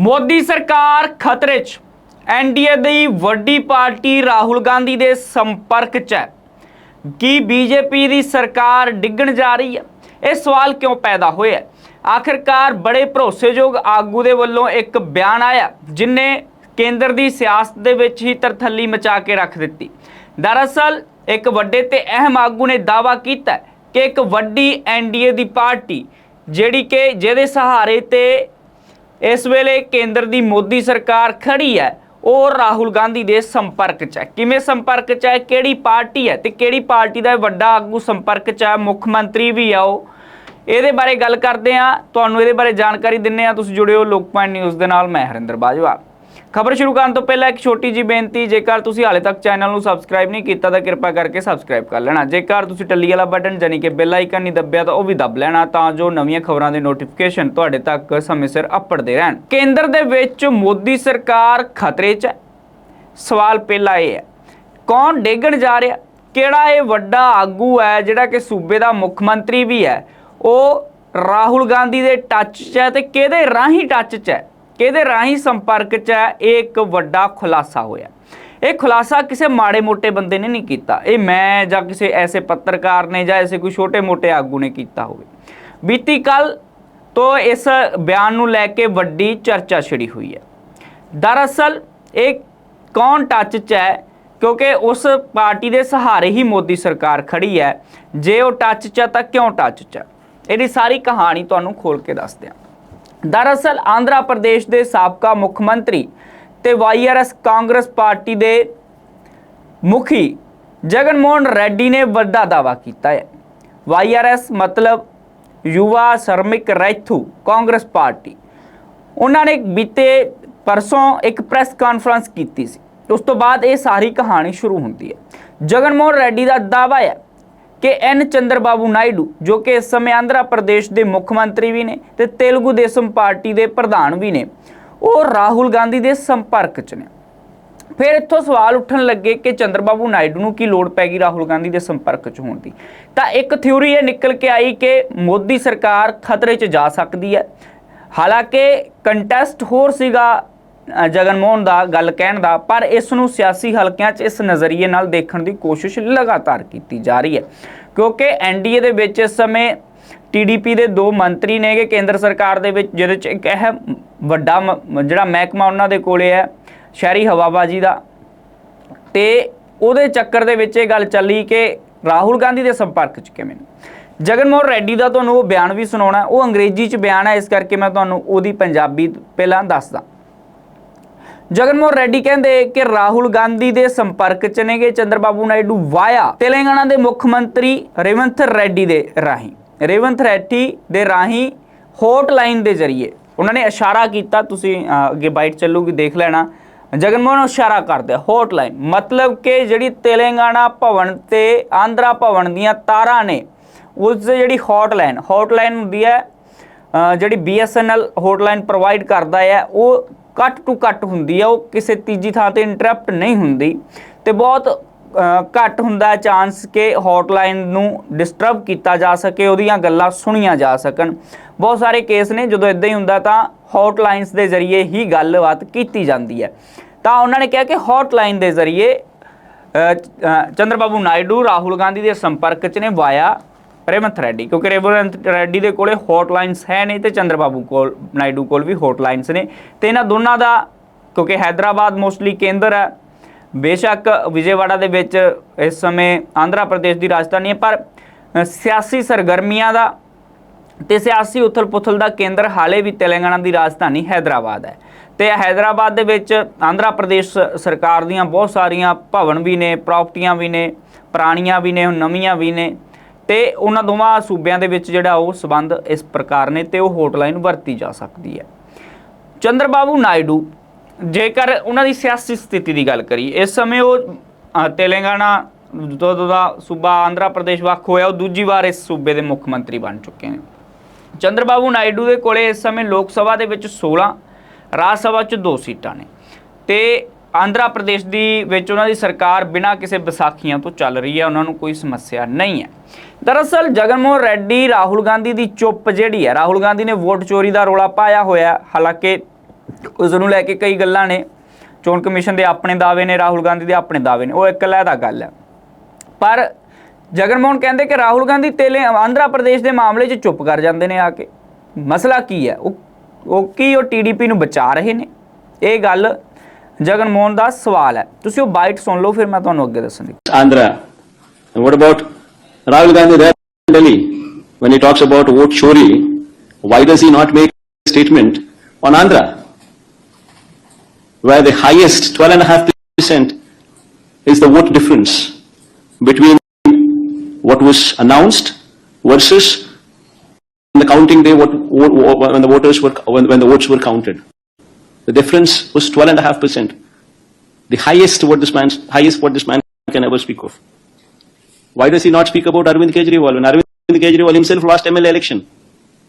ਮੋਦੀ ਸਰਕਾਰ ਖਤਰੇ 'ਚ। ਐਨਡੀਏ ਦੀ ਵੱਡੀ ਪਾਰਟੀ ਰਾਹੁਲ ਗਾਂਧੀ ਦੇ ਸੰਪਰਕ 'ਚ ਹੈ। ਕੀ ਬੀਜੇਪੀ ਦੀ ਸਰਕਾਰ ਡਿੱਗਣ ਜਾ ਰਹੀ ਹੈ? ਇਹ ਸਵਾਲ ਕਿਉਂ ਪੈਦਾ ਹੋਇਆ ਹੈ? ਆਖਿਰਕਾਰ ਬੜੇ ਭਰੋਸੇਯੋਗ ਆਗੂ ਦੇ ਵੱਲੋਂ ਇੱਕ ਬਿਆਨ ਆਇਆ ਜਿਨੇ ਕੇਂਦਰ ਦੀ ਸਿਆਸਤ ਦੇ ਵਿੱਚ ਹੀ ਤਰਥੱਲੀ ਮਚਾ ਕੇ ਰੱਖ ਦਿੱਤੀ। ਦਰਅਸਲ, ਇੱਕ ਵੱਡੇ ਤੇ ਅਹਿਮ ਆਗੂ ਨੇ ਦਾਅਵਾ ਕੀਤਾ ਕਿ ਇੱਕ ਵੱਡੀ ਐਨਡੀਏ ਦੀ ਪਾਰਟੀ, ਜਿਹੜੀ ਕਿ ਜਿਹਦੇ ਸਹਾਰੇ ਤੇ ਇਸ ਵੇਲੇ ਕੇਂਦਰ ਦੀ ਮੋਦੀ ਸਰਕਾਰ ਖੜੀ ਹੈ। ਉਹ ਰਾਹੁਲ ਗਾਂਧੀ ਦੇ ਸੰਪਰਕ 'ਚ ਹੈ। ਕਿਵੇਂ ਸੰਪਰਕ 'ਚ ਹੈ? ਕਿਹੜੀ ਪਾਰਟੀ ਹੈ? ਤੇ ਕਿਹੜੀ ਪਾਰਟੀ ਦਾ ਵੱਡਾ ਆਗੂ ਸੰਪਰਕ 'ਚ ਹੈ? ਮੁੱਖ ਮੰਤਰੀ ਵੀ ਆ ਉਹ। ਇਹਦੇ ਬਾਰੇ ਗੱਲ ਕਰਦੇ ਆ ਤੁਹਾਨੂੰ ਇਹਦੇ ਬਾਰੇ ਜਾਣਕਾਰੀ ਦਿੰਨੇ ਆ ਤੁਸੀਂ ਜੁੜਿਓ ਲੋਕਪਾਲ ਨਿਊਜ਼ ਦੇ ਨਾਲ। ਮੈਂ ਹਰਿੰਦਰ ਬਾਜਵਾ। ਖਬਰ ਸ਼ੁਰੂ ਕਰਨ ਤੋਂ ਪਹਿਲਾਂ ਇੱਕ ਛੋਟੀ ਜੀ ਬੇਨਤੀ, ਜੇਕਰ ਤੁਸੀਂ ਹਾਲੇ ਤੱਕ ਚੈਨਲ ਨੂੰ ਸਬਸਕ੍ਰਾਈਬ ਨਹੀਂ ਕੀਤਾ, ਤਾਂ ਕਿਰਪਾ ਕਰਕੇ ਸਬਸਕ੍ਰਾਈਬ ਕਰ ਲੈਣਾ। ਜੇਕਰ ਤੁਸੀਂ ਟੱਲੀ ਵਾਲਾ ਬਟਨ ਜਾਨੀ ਕਿ ਬੈਲ ਆਈਕਨ ਨਹੀਂ ਦੱਬਿਆ, ਤਾਂ ਉਹ ਵੀ ਦੱਬ ਲੈਣਾ, ਤਾਂ ਜੋ ਨਵੀਆਂ ਖਬਰਾਂ ਦੇ ਨੋਟੀਫਿਕੇਸ਼ਨ ਤੁਹਾਡੇ ਤੱਕ ਸਮੇਂ ਸਿਰ ਅੱਪੜਦੇ ਰਹਿਣ। ਕੇਂਦਰ ਦੇ ਵਿੱਚ ਮੋਦੀ ਸਰਕਾਰ ਖਤਰੇ 'ਚ ਹੈ। ਸਵਾਲ ਪਹਿਲਾ ਇਹ ਹੈ, ਕੌਣ ਡੇਗਣ ਜਾ ਰਿਹਾ? ਕਿਹੜਾ ਇਹ ਵੱਡਾ ਆਗੂ ਹੈ, ਜਿਹੜਾ ਕਿ ਸੂਬੇ ਦਾ ਮੁੱਖ ਮੰਤਰੀ ਵੀ ਹੈ? ਉਹ ਰਾਹੁਲ ਗਾਂਧੀ ਦੇ ਟੱਚ 'ਚ ਹੈ ਤੇ ਕਿਹਦੇ ਰਾਹੀਂ ਟੱਚ 'ਚ ਹੈ? ਕਿਹਦੇ ਰਾਹੀਂ ਸੰਪਰਕ 'ਚ ਹੈ, ਇਹ ਇੱਕ ਵੱਡਾ ਖੁਲਾਸਾ ਹੋਇਆ। ਇਹ ਖੁਲਾਸਾ ਕਿਸੇ ਮਾੜੇ ਮੋਟੇ ਬੰਦੇ ਨੇ ਨਹੀਂ ਕੀਤਾ। ਇਹ ਮੈਂ ਜਾਂ ਕਿਸੇ ਐਸੇ ਪੱਤਰਕਾਰ ਨੇ ਜਾਂ ਐਸੇ ਕੋਈ ਛੋਟੇ ਮੋਟੇ ਆਗੂ ਨੇ ਕੀਤਾ ਹੋਵੇ। ਬੀਤੀ ਕੱਲ ਤੋਂ ਇਸ ਬਿਆਨ ਨੂੰ ਲੈ ਕੇ ਵੱਡੀ ਚਰਚਾ ਛਿੜੀ ਹੋਈ ਹੈ। ਦਰਅਸਲ, ਇਹ ਕੌਣ ਟੱਚ 'ਚ ਹੈ? ਕਿਉਂਕਿ ਉਸ ਪਾਰਟੀ ਦੇ ਸਹਾਰੇ ਹੀ ਮੋਦੀ ਸਰਕਾਰ ਖੜੀ ਹੈ। ਜੇ ਉਹ ਟੱਚ 'ਚ ਹੈ ਤਾਂ ਕਿਉਂ ਟੱਚ 'ਚ ਹੈ? ਇਹਦੀ ਸਾਰੀ ਕਹਾਣੀ ਤੁਹਾਨੂੰ ਖੋਲ ਕੇ ਦੱਸਦੇ ਹਾਂ ਦਰਅਸਲ ਆਂਧਰਾ ਪ੍ਰਦੇਸ਼ ਦੇ ਸਾਬਕਾ ਮੁੱਖ ਮੰਤਰੀ ਤੇ ਵਾਈਆਰਐਸ ਕਾਂਗਰਸ ਪਾਰਟੀ ਦੇ ਮੁਖੀ ਜਗਨਮੋਹਨ ਰੈਡੀ ਨੇ ਵੱਡਾ ਦਾਅਵਾ ਕੀਤਾ ਹੈ। ਵਾਈਆਰਐਸ ਮਤਲਬ ਯੁਵਾ ਸ਼ਰਮਿਕ ਰੈਥੂ ਕਾਂਗਰਸ ਪਾਰਟੀ। ਉਹਨਾਂ ਨੇ ਬੀਤੇ ਪਰਸੋਂ ਇੱਕ ਪ੍ਰੈਸ ਕਾਨਫਰੰਸ ਕੀਤੀ ਸੀ। ਉਸ ਤੋਂ ਬਾਅਦ ਇਹ ਸਾਰੀ ਕਹਾਣੀ ਸ਼ੁਰੂ ਹੁੰਦੀ ਹੈ। ਜਗਨਮੋਹਨ ਰੈਡੀ ਦਾ ਦਾਅਵਾ ਹੈ ਕਿ ਐਨ ਚੰਦਰਬਾਬੂ ਨਾਇਡੂ, ਜੋ ਕਿ ਇਸ ਸਮੇਂ ਆਂਧਰਾ ਪ੍ਰਦੇਸ਼ ਦੇ ਮੁੱਖ ਮੰਤਰੀ ਵੀ ਨੇ ਤੇ ਤੇਲਗੂ ਦੇਸ਼ਮ ਪਾਰਟੀ ਦੇ ਪ੍ਰਧਾਨ ਵੀ ਨੇ, ਉਹ ਰਾਹੁਲ ਗਾਂਧੀ ਦੇ ਸੰਪਰਕ 'ਚ ਨੇ। ਫਿਰ ਇੱਥੋਂ ਸਵਾਲ ਉੱਠਣ ਲੱਗੇ ਕਿ ਚੰਦਰਬਾਬੂ ਨਾਇਡੂ ਨੂੰ ਕੀ ਲੋੜ ਪੈ ਗਈ ਰਾਹੁਲ ਗਾਂਧੀ ਦੇ ਸੰਪਰਕ 'ਚ ਹੋਣ ਦੀ? ਤਾਂ ਇੱਕ ਥਿਊਰੀ ਇਹ ਨਿਕਲ ਕੇ ਆਈ ਕਿ ਮੋਦੀ ਸਰਕਾਰ ਖਤਰੇ 'ਚ ਜਾ ਸਕਦੀ ਹੈ। ਹਾਲਾਂਕਿ ਕੰਟੈਸਟ ਹੋਰ ਸੀਗਾ ਅ, ਜਗਨ ਮੋਹਨ ਦਾ ਗੱਲ ਕਹਿਣ ਦਾ ਪਰ ਇਸ ਨੂੰ ਸਿਆਸੀ ਹਲਕਿਆਂ 'ਚ ਇਸ ਨਜ਼ਰੀਏ ਨਾਲ ਦੇਖਣ ਦੀ ਕੋਸ਼ਿਸ਼ ਲਗਾਤਾਰ ਕੀਤੀ ਜਾ ਰਹੀ ਹੈ। ਕਿਉਂਕਿ ਐਨਡੀਏ ਦੇ ਵਿੱਚ ਇਸ ਸਮੇਂ ਟੀਡੀਪੀ ਦੇ ਦੋ ਮੰਤਰੀ ਨੇਗੇ ਕੇਂਦਰ ਸਰਕਾਰ ਦੇ ਵਿੱਚ ਜਿਹਦੇ 'ਚ ਇੱਕ ਇਹ ਵੱਡਾ ਜਿਹੜਾ ਮਹਿਕਮਾ ਉਹਨਾਂ ਦੇ ਕੋਲੇ ਹੈ ਸ਼ਹਿਰੀ ਹਵਾਬਾਜ਼ੀ ਦਾ। ਤੇ ਉਹਦੇ ਚੱਕਰ ਦੇ ਵਿੱਚ ਇਹ ਗੱਲ ਚੱਲੀ ਕਿ ਰਾਹੁਲ ਗਾਂਧੀ ਦੇ ਸੰਪਰਕ 'ਚ ਕਿਵੇਂ ਨੇ? ਜਗਨ ਰੈਡੀ ਦਾ ਤੁਹਾਨੂੰ ਉਹ ਬਿਆਨ ਵੀ ਸੁਣਾਉਣਾ ਉਹ ਅੰਗਰੇਜ਼ੀ 'ਚ ਬਿਆਨ ਹੈ ਇਸ ਕਰਕੇ ਮੈਂ ਤੁਹਾਨੂੰ ਉਹਦੀ ਪੰਜਾਬੀ ਪਹਿਲਾਂ ਦੱਸਦਾ। ਜਗਨਮੋਹਨ ਰੈਡੀ ਕਹਿੰਦੇ ਕਿ ਰਾਹੁਲ ਗਾਂਧੀ ਦੇ ਸੰਪਰਕ 'ਚ ਨੇਗੇ ਚੰਦਰਬਾਬੂ ਨਾਇਡੂ ਵਾਇਆ ਤੇਲੰਗਾਨਾ ਦੇ ਮੁੱਖ ਮੰਤਰੀ ਰੇਵੰਥ ਰੈਡੀ ਦੇ ਰਾਹੀਂ। ਰੇਵੰਥ ਰੈੱਡੀ ਦੇ ਰਾਹੀਂ ਹੌਟਲਾਈਨ ਦੇ ਜ਼ਰੀਏ ਉਹਨਾਂ ਨੇ ਇਸ਼ਾਰਾ ਕੀਤਾ ਤੁਸੀਂ ਅੱਗੇ ਬਾਈਟ ਚੱਲੂਗੀ ਦੇਖ ਲੈਣਾ। ਜਗਨਮੋਹਨ ਇਸ਼ਾਰਾ ਕਰਦੇ ਹੌਟਲਾਈਨ। ਮਤਲਬ ਕਿ ਜਿਹੜੀ ਤੇਲੰਗਾਨਾ ਭਵਨ ਤੇ ਆਂਧਰਾ ਭਵਨ ਦੀਆਂ ਤਾਰਾਂ ਨੇ ਉਸ ਜਿਹੜੀ ਹੌਟਲਾਈਨ ਹੌਟਲਾਈਨ ਹੁੰਦੀ ਹੈ ਅ, ਜਿਹੜੀ BSNL ਹੌਟਲਾਈਨ ਪ੍ਰੋਵਾਈਡ ਕਰਦਾ ਹੈ ਉਹ ਘੱਟ ਟੂ ਘੱਟ ਹੁੰਦੀ ਹੈ ਉਹ ਕਿਸੇ ਤੀਜੀ ਥਾਂ ਤੇ ਇੰਟਰਪਟ ਨਹੀਂ ਹੁੰਦੀ ਤੇ ਬਹੁਤ ਘੱਟ ਹੁੰਦਾ ਚਾਂਸ ਕਿ ਹੌਟਲਾਈਨ ਨੂੰ ਡਿਸਟਰਬ ਕੀਤਾ ਜਾ ਸਕੇ ਉਹਦੀਆਂ ਗੱਲਾਂ ਸੁਣੀਆਂ ਜਾ ਸਕਣ। ਬਹੁਤ ਸਾਰੇ ਕੇਸ ਨੇ ਜਦੋਂ ਇਦਾਂ ਹੀ ਹੁੰਦਾ ਤਾਂ ਹੌਟਲਾਈਨਸ ਦੇ ਜ਼ਰੀਏ ਹੀ ਗੱਲਬਾਤ ਕੀਤੀ ਜਾਂਦੀ ਹੈ। ਤਾਂ ਉਹਨਾਂ ਨੇ ਕਿਹਾ ਕਿ ਹੌਟਲਾਈਨ ਦੇ ਜ਼ਰੀਏ ਅ, ਚ- ਚੰਦਰਬਾਬੂ ਨਾਇਡੂ ਰਾਹੁਲ ਗਾਂਧੀ ਦੇ ਸੰਪਰਕ 'ਚ ਨੇ ਵਾਇਆ ਰੇਵੰਤ ਰੈਡੀ, ਕਿਉਂਕਿ ਰੇਵੰਤ ਰੈਡੀ ਦੇ ਕੋਲੇ ਹੌਟਲਾਈਨਸ ਹੈ ਨਹੀਂ ਤੇ ਚੰਦਰਬਾਬੂ ਕੋਲ, ਨਾਇਡੂ ਕੋਲ ਵੀ ਹੌਟਲਾਈਨਸ ਨੇ। ਤੇ ਇਹਨਾਂ ਦੋਨਾਂ ਦਾ, ਕਿਉਂਕਿ ਹైదరాబాద్ ਮੋਸਟਲੀ ਕੇਂਦਰ ਹੈ, ਬੇਸ਼ੱਕ ਵਿਜੇਵਾੜਾ ਦੇ ਵਿੱਚ ਇਸ ਸਮੇਂ ਆਂਧਰਾ ਪ੍ਰਦੇਸ਼ ਦੀ ਰਾਜਧਾਨੀ ਹੈ, ਪਰ ਸਿਆਸੀ ਸਰਗਰਮੀਆਂ ਦਾ ਤੇ ਸਿਆਸੀ ਉਥਲ-ਪੁਥਲ ਦਾ ਕੇਂਦਰ ਹਾਲੇ ਵੀ ਤੇਲੰਗਾਨਾ ਦੀ ਰਾਜਧਾਨੀ ਹైదరాబాద్ ਹੈ। ਤੇ ਹైదరాబాద్ ਦੇ ਵਿੱਚ ਆਂਧਰਾ ਪ੍ਰਦੇਸ਼ ਸਰਕਾਰ ਦੀਆਂ ਬਹੁਤ ਸਾਰੀਆਂ ਭਵਨ ਵੀ ਨੇ, ਪ੍ਰਾਪਰਟੀਆਂ ਵੀ ਨੇ, ਪੁਰਾਣੀਆਂ ਵੀ ਨੇ ਨਵੀਆਂ ਵੀ ਨੇ। ਤੇ ਉਹਨਾਂ ਦੋਵਾਂ ਸੂਬਿਆਂ ਦੇ ਵਿੱਚ ਜਿਹੜਾ ਉਹ ਸਬੰਧ ਇਸ ਪ੍ਰਕਾਰ ਨੇ ਤੇ ਉਹ ਹੋਟਲਾਈਨ ਵਰਤੀ ਜਾ ਸਕਦੀ ਹੈ। ਚੰਦਰਬਾਬੂ ਨਾਇਡੂ, ਜੇਕਰ ਉਹਨਾਂ ਦੀ ਸਿਆਸੀ ਸਥਿਤੀ ਦੀ ਗੱਲ ਕਰੀਏ, ਇਸ ਸਮੇਂ ਉਹ ਤੇਲੰਗਾਨਾ ਜਦੋਂ ਦਾ ਸੂਬਾ ਆਂਧਰਾ ਪ੍ਰਦੇਸ਼ ਵੱਖ ਹੋਇਆ, ਉਹ ਦੂਜੀ ਵਾਰ ਇਸ ਸੂਬੇ ਦੇ ਮੁੱਖ ਮੰਤਰੀ ਬਣ ਚੁੱਕੇ ਨੇ। ਚੰਦਰਬਾਬੂ ਨਾਇਡੂ ਦੇ ਕੋਲੇ ਇਸ ਸਮੇਂ ਲੋਕ ਸਭਾ ਦੇ ਵਿੱਚ 16 ਰਾਜ ਸਭਾ 'ਚ 2 ਸੀਟਾਂ ਨੇ। ਤੇ ਆਂਧਰਾ ਪ੍ਰਦੇਸ਼ ਦੀ ਵਿੱਚ ਉਹਨਾਂ ਦੀ ਸਰਕਾਰ ਬਿਨਾਂ ਕਿਸੇ ਵਿਸਾਖੀਆਂ ਤੋਂ ਚੱਲ ਰਹੀ ਹੈ, ਉਹਨਾਂ ਨੂੰ ਕੋਈ ਸਮੱਸਿਆ ਨਹੀਂ ਹੈ। ਦਰਅਸਲ ਜਗਨਮੋਹਨ ਰੈਡੀ ਰਾਹੁਲ ਗਾਂਧੀ ਦੀ ਚੁੱਪ ਜਿਹੜੀ ਹੈ, ਰਾਹੁਲ ਗਾਂਧੀ ਨੇ ਵੋਟ ਚੋਰੀ ਦਾ ਰੋਲਾ ਪਾਇਆ ਹੋਇਆ ਹਾਲਾਂਕਿ ਉਸ ਨੂੰ ਲੈ ਕੇ ਕਈ ਗੱਲਾਂ ਨੇ, ਚੋਣ ਕਮਿਸ਼ਨ ਦੇ ਆਪਣੇ ਦਾਅਵੇ ਨੇ, ਰਾਹੁਲ ਗਾਂਧੀ ਦੇ ਆਪਣੇ ਦਾਅਵੇ ਨੇ, ਉਹ ਇੱਕ ਅਲੱਗਾ ਗੱਲ ਹੈ। ਪਰ ਜਗਨਮੋਹਨ ਕਹਿੰਦੇ ਕਿ ਰਾਹੁਲ ਗਾਂਧੀ ਤੇਲੇ ਆਂਧਰਾ ਪ੍ਰਦੇਸ਼ ਦੇ ਮਾਮਲੇ 'ਚ ਚੁੱਪ ਕਰ ਜਾਂਦੇ ਨੇ ਆ ਕੇ। ਮਸਲਾ ਕੀ ਹੈ? ਉਹ ਉਹ ਕੀ ਉਹ ਟੀਡੀਪੀ ਨੂੰ ਬਚਾ ਰਹੇ ਨੇ? ਇਹ ਗੱਲ ਜਗਨ ਮੋਹਨ ਦਾ ਸਵਾਲ ਹੈ ਤੁਸੀਂ ਉਹ ਬਾਈਟ ਸੁਣ ਲਓ ਫਿਰ ਮੈਂ ਤੁਹਾਨੂੰ ਅੱਗੇ ਦੱਸਾਂਗੀ Andhra. And what about Rahul Gandhi there in Delhi? When he talks about vote chori, why does he not make a statement on Andhra? Where the highest 12.5% is the vote difference between what was announced versus the counting day what, what when the voters were when, when the votes were counted. The difference was 12.5%. The highest what this man highest what this man can ever speak of. Why does he not speak about Arvind Kejriwal when Arvind Kejriwal himself lost MLA election?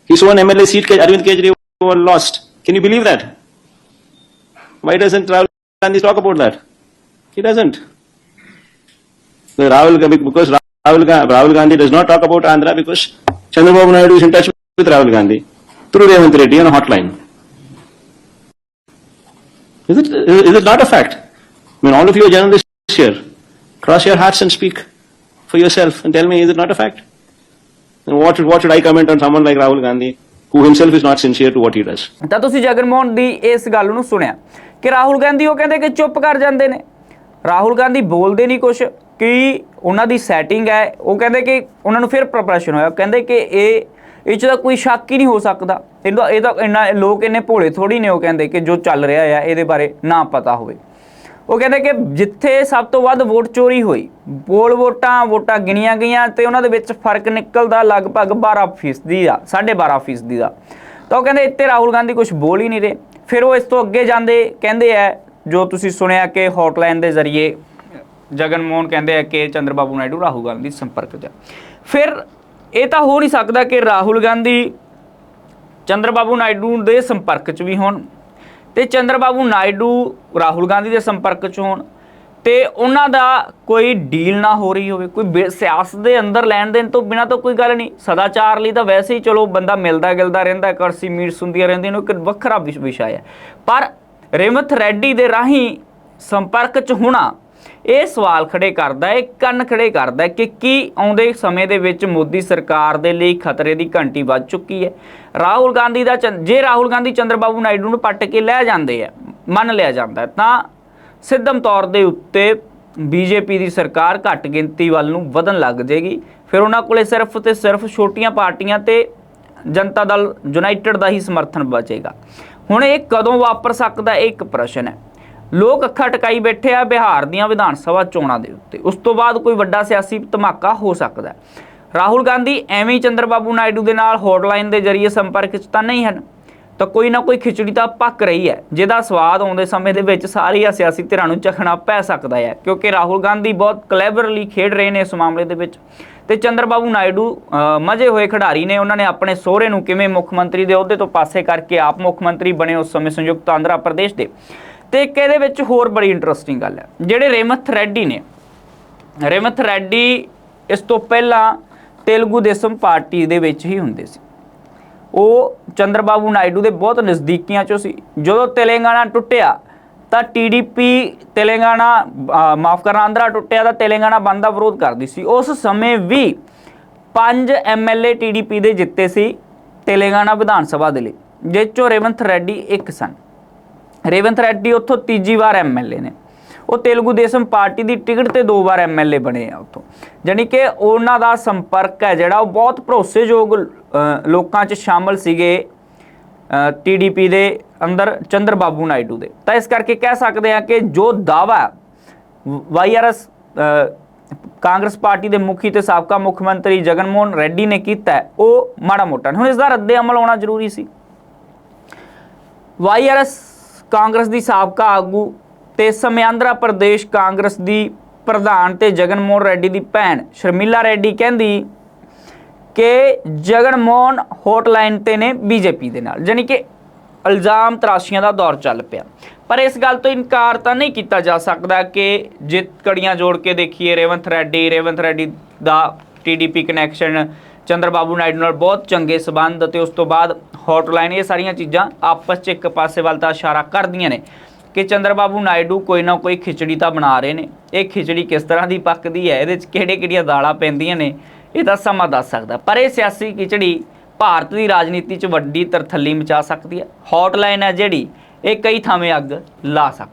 His own MLA seat Arvind Kejriwal lost. Can you believe that? Why doesn't Rahul Gandhi talk about that? He doesn't. The Rahul Gandhi because Rahul, Rahul Gandhi does not talk about Andhra because Chandrababu Naidu is in touch with Rahul Gandhi through Revant Reddy on a hotline. Is it, is it not a fact? I mean, all of you are journalists here. Cross your hearts and speak for yourself and tell me, is it not a fact? And what, should- what should I comment on someone like Rahul Gandhi, who himself is not sincere to what he does? ਤਾਂ ਤੁਸੀਂ ਜਗਨ ਮੋਹਨ ਦੀ ਇਸ ਗੱਲ ਨੂੰ ਸੁਣਿਆ ਕਿ ਰਾਹੁਲ ਗਾਂਧੀ ਉਹ ਕਹਿੰਦੇ ਕਿ ਚੁੱਪ ਕਰ ਜਾਂਦੇ ਨੇ ਰਾਹੁਲ ਗਾਂਧੀ ਬੋਲਦੇ ਨਹੀਂ ਕੁਝ ਕਿ ਉਹਨਾਂ ਦੀ ਸੈਟਿੰਗ ਹੈ ਉਹ ਕਹਿੰਦੇ ਕਿ ਉਹਨਾਂ ਨੂੰ ਫਿਰ ਪ੍ਰੋਪਰੇਸ਼ਨ ਹੋਇਆ ਕਹਿੰਦੇ ਕਿ ਇਹ ਇਹ 'ਚ ਤਾਂ ਕੋਈ ਸ਼ੱਕ ਹੀ ਨਹੀਂ ਹੋ ਸਕਦਾ। ਇਹਦਾ ਇਹ ਤਾਂ ਇੰਨਾ ਲੋਕ ਇੰਨੇ ਭੋਲੇ ਥੋੜੀ ਨੇ ਉਹ ਕਹਿੰਦੇ ਕਿ ਜੋ ਚੱਲ ਰਿਹਾ ਆ, ਇਹਦੇ ਬਾਰੇ ਨਾ ਪਤਾ ਹੋਵੇ। ਉਹ ਕਹਿੰਦੇ ਕਿ ਜਿੱਥੇ ਸਭ ਤੋਂ ਵੱਧ ਵੋਟ ਚੋਰੀ ਹੋਈ ਪੋਲ ਵੋਟਾਂ ਵੋਟਾਂ ਗਿਣੀਆਂ ਗਈਆਂ ਤੇ ਉਹਨਾਂ ਦੇ ਵਿੱਚ ਫ਼ਰਕ ਨਿਕਲਦਾ ਲਗਭਗ 12% ਦਾ 12.5% ਦਾ ਤਾਂ ਉਹ ਕਹਿੰਦੇ ਇੱਥੇ ਰਾਹੁਲ ਗਾਂਧੀ ਕੁਝ ਬੋਲ ਹੀ ਨਹੀਂ ਰਹੇ। ਫਿਰ ਉਹ ਇਸ ਤੋਂ ਅੱਗੇ ਜਾਂਦੇ, ਕਹਿੰਦੇ ਆ, ਜੋ ਤੁਸੀਂ ਸੁਣਿਆ ਕਿ ਹੌਟਲਾਈਨ ਦੇ ਜ਼ਰੀਏ ਜਗਨ ਮੋਹਨ ਕਹਿੰਦੇ ਆ ਕਿ ਚੰਦਰਬਾਬੂ ਨਾਇਡੂ, ਰਾਹੁਲ ਗਾਂਧੀ ਸੰਪਰਕ 'ਚ ਫਿਰ ਇਹ ਤਾਂ ਹੋ ਨਹੀਂ ਸਕਦਾ ਕਿ ਰਾਹੁਲ ਗਾਂਧੀ ਚੰਦਰਬਾਬੂ ਨਾਇਡੂ ਦੇ ਸੰਪਰਕ 'ਚ ਵੀ ਹੋਣ ਤੇ ਚੰਦਰਬਾਬੂ ਨਾਇਡੂ ਰਾਹੁਲ ਗਾਂਧੀ ਦੇ ਸੰਪਰਕ 'ਚ ਹੋਣ ਤੇ ਉਹਨਾਂ ਦਾ ਕੋਈ ਡੀਲ ਨਾ ਹੋ ਰਹੀ ਹੋਵੇ, ਕੋਈ ਬੇ- ਸਿਆਸਤ ਦੇ ਅੰਦਰ ਲੈਣ ਦੇਣ ਤੋਂ ਬਿਨਾ ਤਾਂ ਕੋਈ ਗੱਲ ਨਹੀਂ। ਸਦਾਚਾਰ ਲਈ ਤਾਂ ਵੈਸੇ ਹੀ ਚਲੋ ਬੰਦਾ ਮਿਲਦਾ ਗਿਲਦਾ ਰਹਿੰਦਾ, ਕਰਸੀ ਮੀਟ ਸੁਣਦੀਆਂ ਰਹਿੰਦੀਆਂ ਨੇ ਇੱਕ ਵੱਖਰਾ ਵਿਸ਼- ਵਿਸ਼ਾ ਹੈ। ਪਰ ਰੇਵੰਤ ਰੈਡੀ ਦੇ ਰਾਹੀਂ ਸੰਪਰਕ 'ਚ ਹੋਣਾ ਇਹ ਸਵਾਲ ਖੜੇ ਕਰਦਾ ਹੈ, ਕੰਨ ਖੜੇ ਕਰਦਾ ਹੈ ਕਿ ਕੀ ਆਉਂਦੇ ਸਮੇਂ ਦੇ ਵਿੱਚ ਮੋਦੀ ਸਰਕਾਰ ਦੇ ਲਈ ਖਤਰੇ ਦੀ ਘੰਟੀ ਵੱਜ ਚੁੱਕੀ ਹੈ? ਰਾਹੁਲ ਗਾਂਧੀ ਦਾ ਚੰ- ਜੇ ਰਾਹੁਲ ਗਾਂਧੀ ਚੰਦਰਬਾਬੂ ਨਾਇਡੂ ਨੂੰ ਪੱਟ ਕੇ ਲੈ ਜਾਂਦੇ ਆ ਮੰਨ ਲਿਆ ਜਾਂਦਾ ਤਾਂ ਸਿੱਧਮ ਤੌਰ ਦੇ ਉੱਤੇ ਬੀਜੇਪੀ ਦੀ ਸਰਕਾਰ ਘੱਟ ਗਿਣਤੀ ਵੱਲ ਨੂੰ ਵਧਣ ਲੱਗ ਜਾਏਗੀ। ਫਿਰ ਉਹਨਾਂ ਕੋਲੇ ਸਿਰਫ ਤੇ ਸਿਰਫ ਛੋਟੀਆਂ ਪਾਰਟੀਆਂ ਤੇ ਜਨਤਾ ਦਲ ਯੂਨਾਈਟਿਡ ਦਾ ਹੀ ਸਮਰਥਨ ਬਚੇਗਾ। ਹੁਣ ਇਹ ਕਦੋਂ ਵਾਪਰ ਸਕਦਾ, ਇਹ ਇੱਕ ਪ੍ਰਸ਼ਨ ਹੈ। ਲੋਕ ਅੱਖਾਂ ਟਕਾਈ ਬੈਠੇ ਆ ਬਿਹਾਰ ਦੀਆਂ ਵਿਧਾਨ ਸਭਾ ਚੋਣਾਂ ਦੇ ਉੱਤੇ। ਉਸ ਤੋਂ ਬਾਅਦ ਕੋਈ ਵੱਡਾ ਸਿਆਸੀ ਧਮਾਕਾ ਹੋ ਸਕਦਾ ਰਾਹੁਲ ਗਾਂਧੀ ਐਵੇਂ ਚੰਦਰਬਾਬੂ ਨਾਇਡੂ ਦੇ ਨਾਲ ਹੌਟਲਾਈਨ ਦੇ ਜ਼ਰੀਏ ਸੰਪਰਕ 'ਚ ਤਾਂ ਨਹੀਂ ਹਨ। ਤਾਂ ਕੋਈ ਨਾ ਕੋਈ ਖਿਚੜੀ ਤਾਂ ਪੱਕ ਰਹੀ ਹੈ ਜਿਹਦਾ ਸਵਾਦ ਆਉਂਦੇ ਸਮੇਂ ਦੇ ਵਿੱਚ ਸਾਰੀਆਂ ਸਿਆਸੀ ਧਿਰਾਂ ਨੂੰ ਚਖਣਾ ਪੈ ਸਕਦਾ ਹੈ ਕਿਉਂਕਿ ਰਾਹੁਲ ਗਾਂਧੀ ਬਹੁਤ ਕਲੈਵਰਲੀ ਖੇਡ ਰਹੇ ਨੇ ਇਸ ਮਾਮਲੇ ਦੇ ਵਿੱਚ। ਤੇ ਚੰਦਰਬਾਬੂ ਨਾਇਡੂ ਅ, ਮਜੇ ਹੋਏ ਖਿਡਾਰੀ ਨੇ ਉਹਨਾਂ ਨੇ ਆਪਣੇ ਸਹੁਰੇ ਨੂੰ ਕਿਵੇਂ ਮੁੱਖ ਮੰਤਰੀ ਦੇ ਅਹੁਦੇ ਤੋਂ ਪਾਸੇ ਕਰਕੇ ਆਪ ਮੁੱਖ ਮੰਤਰੀ ਬਣੇ ਉਸ ਸਮੇਂ ਸੰਯੁਕਤ ਆਂਧਰਾ ਪ੍ਰਦੇਸ਼ ਦੇ। ਤੇ ਇੱਕ ਇਹਦੇ ਵਿੱਚ ਹੋਰ ਬੜੀ ਇੰਟਰਸਟਿੰਗ ਗੱਲ ਹੈ, ਜਿਹੜੇ ਰੇਮਥ ਰੈਡੀ ਨੇ। ਰੇਮਥ ਰੈੱਡੀ ਇਸ ਤੋਂ ਪਹਿਲਾਂ ਤੇਲਗੂ ਦੇਸਮ ਪਾਰਟੀ ਦੇ ਵਿੱਚ ਹੀ ਹੁੰਦੇ ਸੀ। ਉਹ ਚੰਦਰਬਾਬੂ ਨਾਇਡੂ ਦੇ ਬਹੁਤ ਨਜ਼ਦੀਕੀਆਂ ਚੋਂ ਸੀ। ਜਦੋਂ ਤੇਲੰਗਾਨਾ ਟੁੱਟਿਆ, ਤਾਂ ਟੀਡੀਪੀ ਤੇਲੰਗਾਨਾ ਮਾਫ ਕਰਨਾ, ਆਂਧਰਾ ਟੁੱਟਿਆ, ਤਾਂ ਤੇਲੰਗਾਨਾ ਬੰਦ ਦਾ ਵਿਰੋਧ ਕਰਦੀ ਸੀ। ਉਸ ਸਮੇਂ ਵੀ ਪੰਜ ਐਮਐਲਏ ਟੀਡੀਪੀ ਦੇ ਜਿੱਤੇ ਸੀ ਤੇਲੰਗਾਨਾ ਵਿਧਾਨ ਸਭਾ ਦੇ ਲਈ, ਜਿਸ ਚੋਂ ਰੇਵੰਤ ਰੈੱਡੀ ਇੱਕ ਸਨ। ਰੇਵੰਤ ਰੈੱਡੀ ਉੱਥੋਂ ਤੀਜੀ ਵਾਰ ਐਮਐਲਏ ਨੇ। ਉਹ ਤੇਲਗੂ ਦੇਸਮ ਪਾਰਟੀ ਦੀ ਟਿਕਟ ਤੇ ਦੋ ਵਾਰ ਐਮਐਲਏ ਬਣੇ ਆ ਉੱਥੋਂ। ਜਾਣੀ ਕਿ ਉਹਨਾਂ ਦਾ ਸੰਪਰਕ ਹੈ ਜਿਹੜਾ ਉਹ ਬਹੁਤ ਭਰੋਸੇਯੋਗ ਲੋਕਾਂ 'ਚ ਸ਼ਾਮਲ ਸੀਗੇ ਟੀਡੀਪੀ ਦੇ ਅੰਦਰ ਚੰਦਰਬਾਬੂ ਨਾਇਡੂ ਦੇ। ਤਾਂ ਇਸ ਕਰਕੇ ਕਹਿ ਸਕਦੇ ਆ ਕਿ ਜੋ ਦਾਵਾ ਵਾਈਆਰਐਸ ਕਾਂਗਰਸ ਪਾਰਟੀ ਦੇ ਮੁਖੀ ਤੇ ਸਾਬਕਾ ਮੁੱਖ ਮੰਤਰੀ ਜਗਨਮੋਹਨ ਰੈਡੀ ਨੇ ਕੀਤਾ ਉਹ ਮਾੜਾ ਮੋਟਾ ਹੁਣ ਇਸ ਦਾ ਰੱਦੇ ਅਮਲ ਹੋਣਾ ਜ਼ਰੂਰੀ ਸੀ। ਵਾਈਆਰਐਸ ਕਾਂਗਰਸ ਦੀ ਸਾਬਕਾ ਆਗੂ ਤੇ ਇਸ ਪ੍ਰਦੇਸ਼ ਕਾਂਗਰਸ ਦੀ ਪ੍ਰਧਾਨ ਤੇ ਜਗਨ ਮੋਹਨ ਰੈਡੀ ਦੀ ਭੈਣ ਸ਼ਰਮੀਲਾ ਰੈਡੀ ਕਹਿੰਦੀ ਕਿ ਜਗਨ ਮੋਹਨ ਹੌਟਲਾਈਨ ਤੇ ਨੇ ਬੀਜੇਪੀ ਦੇ ਨਾਲ, ਜਾਣੀ ਕਿ ਇਲਜ਼ਾਮ ਤਰਾਸ਼ੀਆਂ ਦਾ ਦੌਰ ਚੱਲ ਪਿਆ। ਪਰ ਇਸ ਗੱਲ ਤੋਂ ਇਨਕਾਰ ਤਾਂ ਨਹੀਂ ਕੀਤਾ ਜਾ ਸਕਦਾ ਕਿ ਜੇ ਕੜੀਆਂ ਜੋੜ ਕੇ ਦੇਖੀਏ ਰੇਵੰਤ ਰੈਡੀ ਰੇਵੰਤ ਰੈਡੀ ਦਾ ਟੀਡੀਪੀ ਕਨੈਕਸ਼ਨ ਚੰਦਰਬਾਬੂ ਨਾਇਡੂ ਨਾਲ ਬਹੁਤ ਚੰਗੇ ਸਬੰਧ ਅਤੇ ਉਸ ਤੋਂ ਬਾਅਦ ਹੌਟਲਾਈਨ ਇਹ ਸਾਰੀਆਂ ਚੀਜ਼ਾਂ ਆਪਸ 'ਚ ਇੱਕ ਪਾਸੇ ਵੱਲ ਤਾਂ ਇਸ਼ਾਰਾ ਕਰਦੀਆਂ ਨੇ ਕਿ ਚੰਦਰਬਾਬੂ ਨਾਇਡੂ ਕੋਈ ਨਾ ਕੋਈ ਖਿਚੜੀ ਤਾਂ ਬਣਾ ਰਹੇ ਨੇ। ਇਹ ਖਿਚੜੀ ਕਿਸ ਤਰ੍ਹਾਂ ਦੀ ਪੱਕਦੀ ਹੈ? ਇਹਦੇ 'ਚ ਕਿਹੜੇ-ਕਿਹੜੀਆਂ ਦਾਲਾਂ ਪੈਂਦੀਆਂ ਨੇ? ਇਹ ਤਾਂ ਸਮਾਂ ਦੱਸ ਸਕਦਾ। ਪਰ ਇਹ ਸਿਆਸੀ ਖਿਚੜੀ ਭਾਰਤ ਦੀ ਰਾਜਨੀਤੀ 'ਚ ਵੱਡੀ ਤਰਥੱਲੀ ਮਚਾ ਸਕਦੀ ਹੈ। ਹੌਟਲਾਈਨ ਹੈ ਜਿਹੜੀ, ਇਹ ਕਈ ਥਾਵੇਂ ਅੱਗ ਲਾ ਸਕਦੀ